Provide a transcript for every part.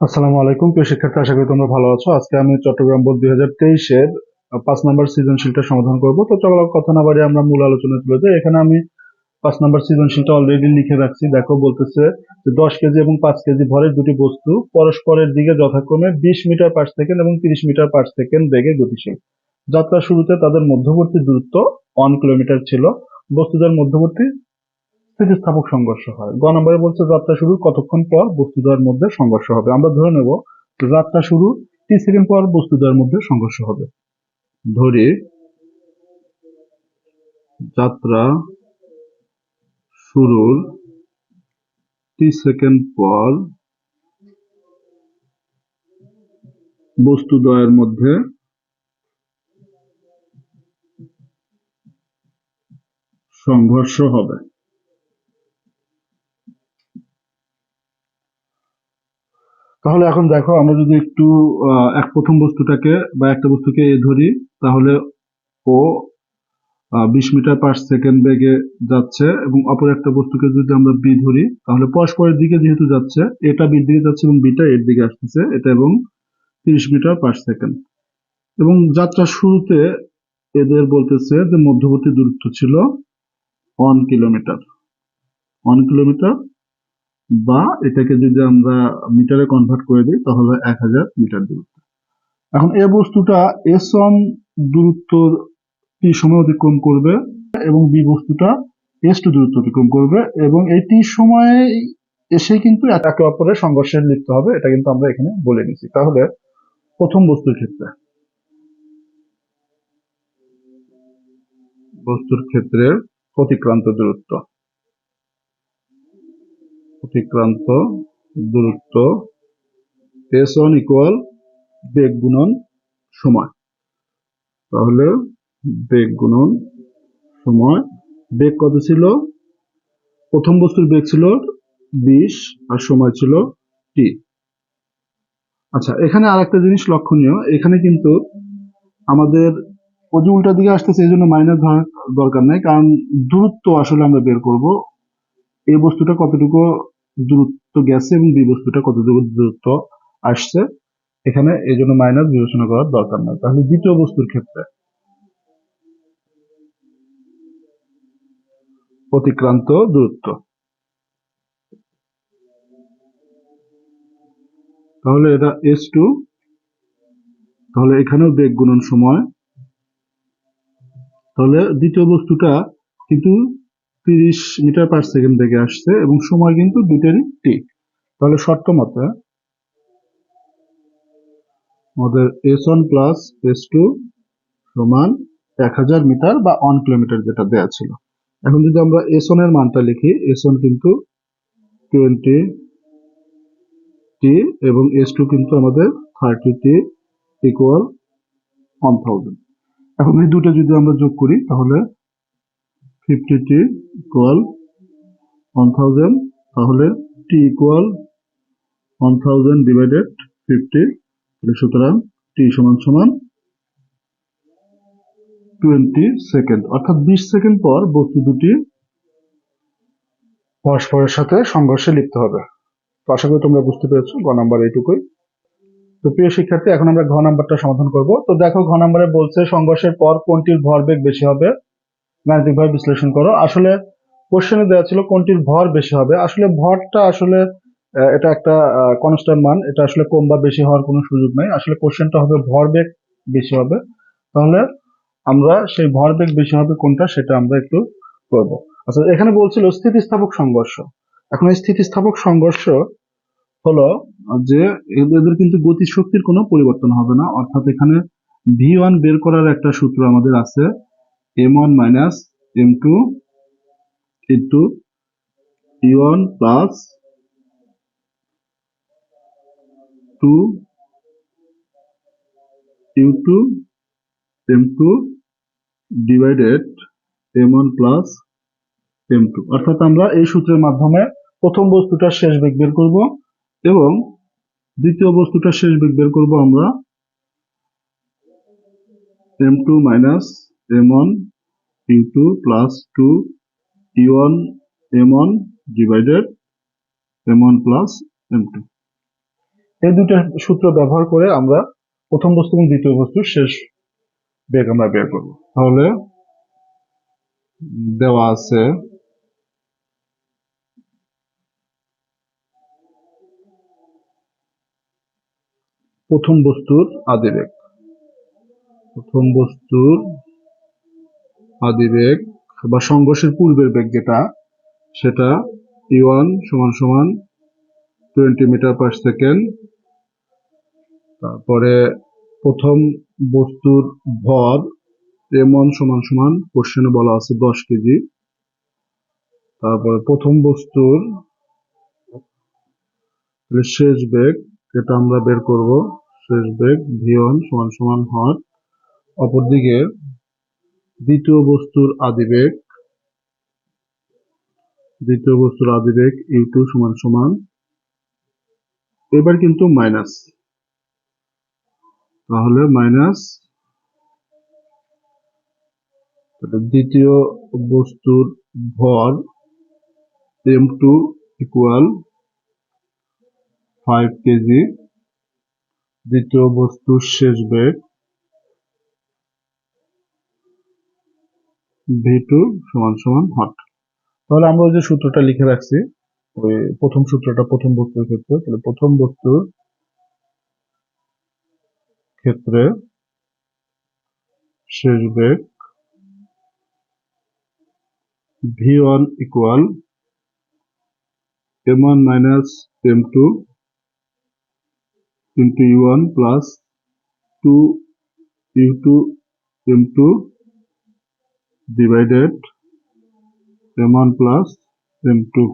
আসসালামু আলাইকুম। প্রিয় শিক্ষার্থী, আশা করি তোমরা ভালো আছো। আজকে আমি চট্টগ্রাম বোর্ড দুই হাজার তেইশের পাঁচ নম্বর সৃজনশীলটা সমাধান করব। তো চলো, কথা না বাড়িয়ে আমরা মূল আলোচনায় চলে যাই এখানে আমি পাঁচ নম্বর সৃজনশীলটা অলরেডি লিখে রাখছি। দেখো, বলতেছে যে দশ কেজি এবং পাঁচ কেজি ভরের দুটি বস্তু পরস্পরের দিকে যথাক্রমে বিশ মিটার পার সেকেন্ড এবং তিরিশ মিটার পার সেকেন্ড বেগে গতিশীল। যাত্রা শুরুতে তাদের মধ্যবর্তী দূরত্ব ওয়ান কিলোমিটার ছিল। বস্তুদের মধ্যবর্তী স্থিতিস্থাপক সংঘর্ষ হয়। গ নম্বরে বলছে যাত্রা শুরু কতক্ষণ পর বস্তুদ্বয়ের মধ্যে সংঘর্ষ হবে? আমরা ধরে নেব যাত্রা শুরু টি সেকেন্ড পর বস্তুদ্বয়ের মধ্যে সংঘর্ষ হবে। ধরি যাত্রা শুরুর টি সেকেন্ড পর বস্তুদ্বয়ের মধ্যে সংঘর্ষ হবে। তাহলে এখন দেখো, আমরা যদি একটু এক প্রথম বস্তুটাকে বা একটা বস্তুকে এ ধরি, তাহলে ও বিশ মিটার পার সেকেন্ড বেগে যাচ্ছে এবং অপর একটা বস্তুকে যদি আমরা বি ধরি, তাহলে পরস্পরের দিকে যেহেতু যাচ্ছে, এটা বির দিকে যাচ্ছে এবং বিটা এর দিকে আসতেছে, এটা এবং তিরিশ মিটার পার সেকেন্ড। এবং যাত্রা শুরুতে এদের বলতেছে যে মধ্যবর্তী দূরত্ব ছিল ওয়ান কিলোমিটার ওয়ান কিলোমিটার বা এটাকে যদি আমরা মিটারে কনভার্ট করে দিই, তাহলে এক হাজার মিটার দূরত্ব। এখন এই বস্তুটা এস ওয়ান দূরত্ব টি সময় অতিক্রম করবে এবং বি বস্তুটা এস টু দূরত্ব অতিক্রম করবে এবং এই টি সময়ে এসে কিন্তু একে অপরের সংঘর্ষে লিপ্ত হবে, এটা কিন্তু আমরা এখানে বলে নিছি তাহলে প্রথম বস্তুর ক্ষেত্রে। বস্তুর ক্ষেত্রে অতিক্রান্ত দূরত্ব। অতিক্রান্ত, দূরত্ব এস ওয়ান ইকুয়াল বেগ গুণন সময়। তাহলে বেগ গুণন সময়, বেগ কত ছিল? প্রথম বস্তুর বেগ ছিল বিশ আর সময় ছিল টি আচ্ছা এখানে আর একটা জিনিস লক্ষণীয়। এখানে কিন্তু আমাদের যে উল্টা দিকে আসতেছে, এই জন্য মাইনাস ধরার দরকার নাই, কারণ দূরত্ব আসলে আমরা বের করব। এই বস্তুটা কতটুকু দূরত্ব গেছে এবং বি বস্তুটা কতটুকু দূরত্ব আসছে, এখানে এই জন্য মাইনাস বিবেচনা করার দরকার নাই। তাহলে দ্বিতীয় বস্তুর ক্ষেত্রে অতিক্রান্ত দূরত্ব। তাহলে এটা এস টু তাহলে এখানেও বেগ গুণন সময়। তাহলে দ্বিতীয় বস্তুটা কিন্তু তিরিশ মিটার পার সেকেন্ড থেকে আসছে এবং সময় কিন্তু দুটেরই টি তাহলে শর্ত মতে আমাদের S one plus S two সমান এক হাজার মিটার বা ওয়ান কিলোমিটার যেটা দেয়া ছিল। এখন যদি আমরা এস এর মানটা লিখি এস কিন্তু টোয়েন্টি টি এবং এস টু কিন্তু আমাদের thirty T equal one thousand এখন এই দুটো যদি আমরা যোগ করি, তাহলে fifty T equal one thousand তাহলে T equal one thousand divided fifty সুতরাং টি সমান সমান টোয়েন্টি সেকেন্ড অর্থাৎ বিশ সেকেন্ড পর বস্তু দুটি পরস্পরের সাথে সংঘর্ষে লিপ্ত হবে। তো আশা করি তোমরা বুঝতে পেরেছ গ নাম্বার এইটুকুই। তো প্রিয় শিক্ষার্থী, এখন আমরা ঘ নাম্বারটা সমাধান করব। তো দেখো, ঘ নাম্বারে বলছে সংঘর্ষের পর কোনটির ভরবেগ বেশি হবে? গাণিতিকভাবে বিশ্লেষণ করো। আসলে কোশ্চেনে দেওয়া ছিল কোনটির ভর বেশি হবে। আসলে ভরটা আসলে এটা একটা কনস্ট্যান্ট মান। এটা আসলে কম বা বেশি হওয়ার কোনো সুযোগ নাই। আসলে কোশ্চেনটা হবে ভর ভরবেগ বেশি হবে। তাহলে আমরা সেই ভর ভরবেগ বেশি হবে কোনটা সেটা আমরা একটু করব। আচ্ছা এখানে বলছিল স্থিতিস্থাপক সংঘর্ষ। এখন স্থিতিস্থাপক সংঘর্ষ হলো যে এদের কিন্তু গতিশক্তির কোনো পরিবর্তন হবে না। অর্থাৎ এখানে ভি ওয়ান বের করার একটা সূত্র আমাদের আছে। M one minus M two into E one plus two U two M two divided M one plus M two অর্থাৎ আমরা এই সূত্রের মাধ্যমে প্রথম বস্তুটার শেষ বেগ বের করব এবং দ্বিতীয় বস্তুটার শেষ বেগ বের করব আমরা M two minus M one U two plus two E one M one divided M one plus M two এই দুটো সূত্র ব্যবহার করে আমরা প্রথম বস্তু এবং দ্বিতীয় বস্তুর শেষ বেগ আমরা বের করব। তাহলে দেওয়া আছে প্রথম বস্তুর আদিবেগ প্রথম বস্তুর আদিবেগ বা সংঘর্ষের পূর্বের বেগ যেটা, সেটা ই ওয়ান সমান সমান টোয়েন্টি মিটার পার সেকেন্ড তারপরে প্রথম বস্তুর ভর এম ওয়ান সমান সমান কোশ্চেনে বলা আছে দশ কেজি। তারপরে প্রথম বস্তুর শেষ বেগ, যেটা আমরা বের করব, শেষ বেগ ভি ওয়ান সমান সমান হট অপরদিকে দ্বিতীয় বস্তুর আদিবেগ, দ্বিতীয় বস্তুর আদিবেগ ইউ টু সমান সমান, এবার কিন্তু মাইনাস তাহলে মাইনাস দ্বিতীয় বস্তুর ভর M two equal five kg দ্বিতীয় বস্তুর শেষ বেগ ভি টু সমান সমান হট। তাহলে আমরা ওই যে সূত্রটা লিখে রাখছি, ওই প্রথম সূত্রটা প্রথম বস্তুর ক্ষেত্রে, তাহলে প্রথম বস্তুর ক্ষেত্রে শেষ বেগ V one equal M one minus M two into U one plus two U two M two one plus M two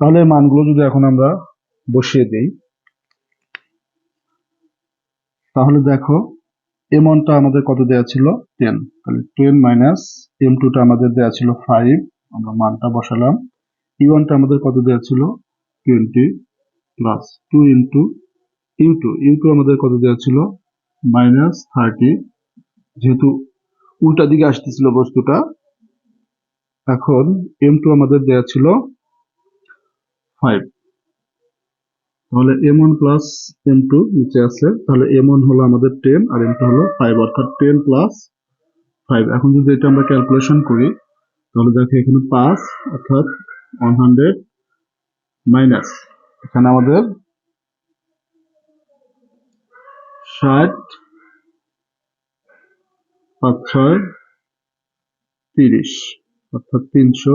তাহলে মানগুলো যদি এখন আমরা বসিয়ে দেই, তাহলে দেখো এম ওয়ানটা আমাদের কত দেওয়া ছিল? টেন তাহলে টেন মাইনাস এম টুটা আমাদের দেওয়া ছিল ফাইভ আমরা মানটা বসালাম। ই ওয়ানটা আমাদের কত দেওয়া ছিল? Twenty plus two into U two U two আমাদের কত দেওয়া ছিল? মাইনাস থার্টি যেহেতু উল্টা দিকে আসতেছিল বস্তুটা, এখন এম টু আমাদের দেওয়া ছিল ফাইভ তাহলে M one plus M two নিচে আছে, তাহলে এম ওয়ান হলো আমাদের টেন আর এম টু হলো ফাইভ অর্থাৎ টেন প্লাস ফাইভ এখন যদি এটা আমরা ক্যালকুলেশন করি, তাহলে দেখো এখানে পাঁচ, অর্থাৎ ওয়ান হান্ড্রেড মাইনাস এখানে আমাদের ষাট পাঁচ ছয় তিরিশ, অর্থাৎ তিনশো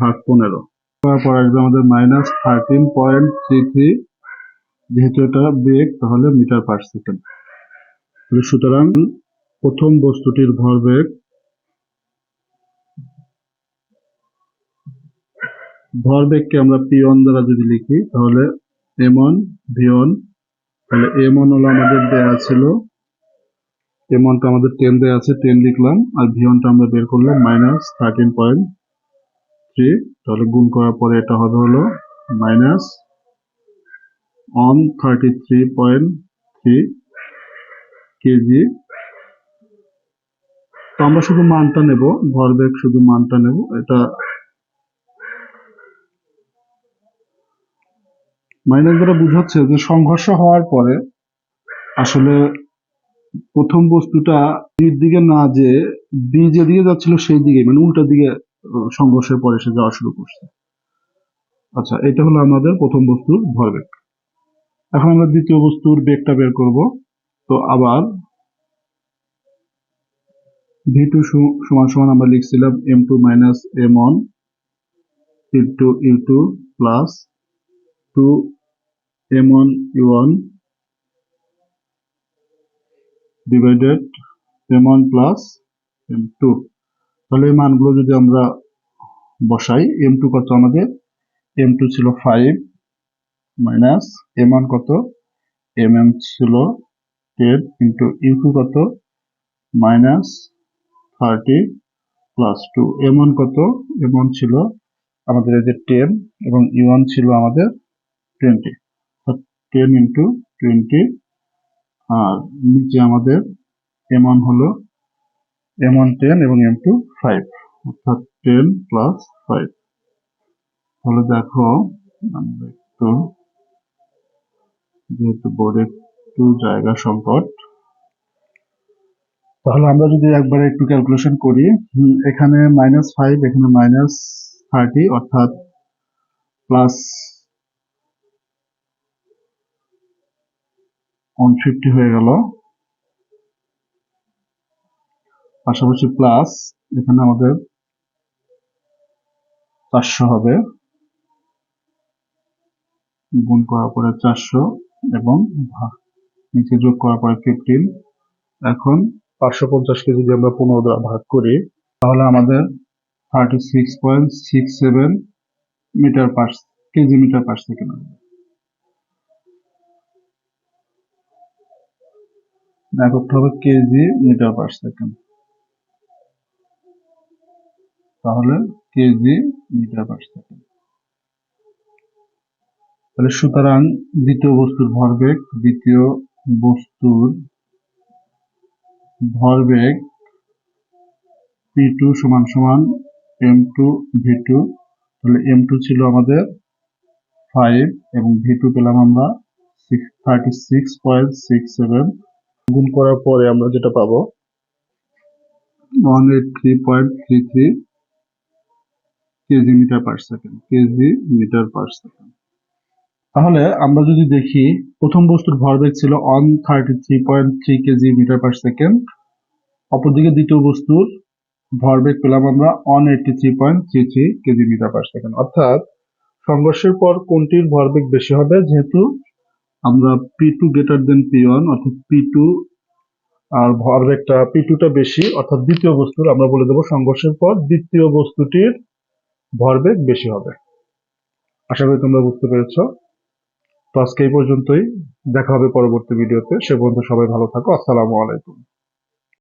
ভাগ পনেরো। তারপর আসবে আমাদের minus thirteen point three three যেহেতু এটা বেগ, তাহলে মিটার পার সেকেন্ড সুতরাং প্রথম বস্তুটির ভরবেগ ভরবেগকে আমরা পি ওয়ান দ্বারা যদি লিখি, তাহলে এম ওয়ান তাহলে এম ওয়ান হলো আমাদের দেয়া ছিল এম ওয়ানটা আমাদের টেন দেয়া আছে টেন লিখলাম, আর ভি আমরা বের করলাম মাইনাস থার্টিন পয়েন্ট থ্রি তাহলে গুণ করার পরে এটা হবে হলো minus one thirty three point three kg তো আমরা শুধু মানটা নেব, ভরবেগ শুধু মানটা নেব, এটা মাইনাস দ্বারা বোঝাচ্ছে যে সংঘর্ষ হওয়ার পরে আসলে প্রথম বস্তুটা দিকে না যে বি যেদিকে যাচ্ছিল সেই দিকে মানে উল্টা দিকে সংঘর্ষের পরে সে যাওয়া শুরু করছে। আচ্ছা এটা হলো আমাদের প্রথম বস্তুর ভরবেগ। এখন আমরা দ্বিতীয় বস্তুর বেগটা বের করব। তো আবার ভি টু সমান সমান আমরা লিখছিলাম M two minus M one U two U two plus two M one U one divided M one plus M two তাহলে এই মানগুলো যদি আমরা বসাই এম টু কত আমাদের? এম টু ছিল ফাইভ মাইনাস এম ওয়ান কত? এম এম ছিল টেন ইন্টু ইউ টু কত? Minus thirty plus two M one কত? এম ওয়ান ছিল আমাদের এই যে টেন এবং ইউ ওয়ান ছিল আমাদের টোয়েন্টি টেন ইন্টু টোয়েন্টি আর নিচে আমাদের এম ওয়ান হলো এম ওয়ান টেন এবং এম টু ফাইভ অর্থাৎ টেন প্লাস ফাইভ তাহলে দেখো, আমরা একটু, যেহেতু বোর্ডে একটু জায়গা সংকট তাহলে আমরা যদি একবারে একটু ক্যালকুলেশন করি এখানে মাইনাস ফাইভ এখানে মাইনাস থার্টি অর্থাৎ প্লাস ওয়ান ফিফটি হয়ে গেল। পাশাপাশি প্লাস এখানে আমাদের চারশো হবে। গুণ করার পরে চারশো এবং নিচে যোগ করার পরে ফিফটিন এখন পাঁচশো পঞ্চাশ পঞ্চাশকে যদি আমরা পনেরো দ্বারা ভাগ করি, তাহলে আমাদের thirty six point six seven metre per kg metre per second করতে হবে কেজি মিটার পার সেকেন্ড তাহলে কেজি মিটার পার সেকেন্ড তাহলে সুতরাং দ্বিতীয় বস্তুর ভরবেগ, দ্বিতীয় বস্তুর ভরবেগ পি টু সমান সমান এম টু ভি টু তাহলে এম টু ছিল আমাদের ফাইভ এবং ভি টু পেলাম আমরা six thirty six point six seven গুণ করার পরে আমরা যেটা পাবো? One eight three point three three kg metre per second kg metre per second তাহলে আমরা যদি দেখি প্রথম বস্তুর ভরবেগ ছিল one thirty three point three kg metre per second অপরদিকে দ্বিতীয় বস্তুর ভরবেগ পেলাম আমরা one eighty three point three three kg metre per second অর্থাৎ সংঘর্ষের পর কোনটির ভরবেগ বেশি হবে? যেহেতু আমরা P two greater than P one অর্থাৎ পি টু আর ভরবেগটা পি টুটা বেশি, অর্থাৎ দ্বিতীয় বস্তুর, আমরা বলে দেবো সংঘর্ষের পর দ্বিতীয় বস্তুটির ভরবেগ বেশি হবে। আশা করি তোমরা বুঝতে পেরেছ। তো আজকে এই পর্যন্তই। দেখা হবে পরবর্তী ভিডিওতে সে পর্যন্ত সবাই ভালো থাকো। আসসালামু আলাইকুম।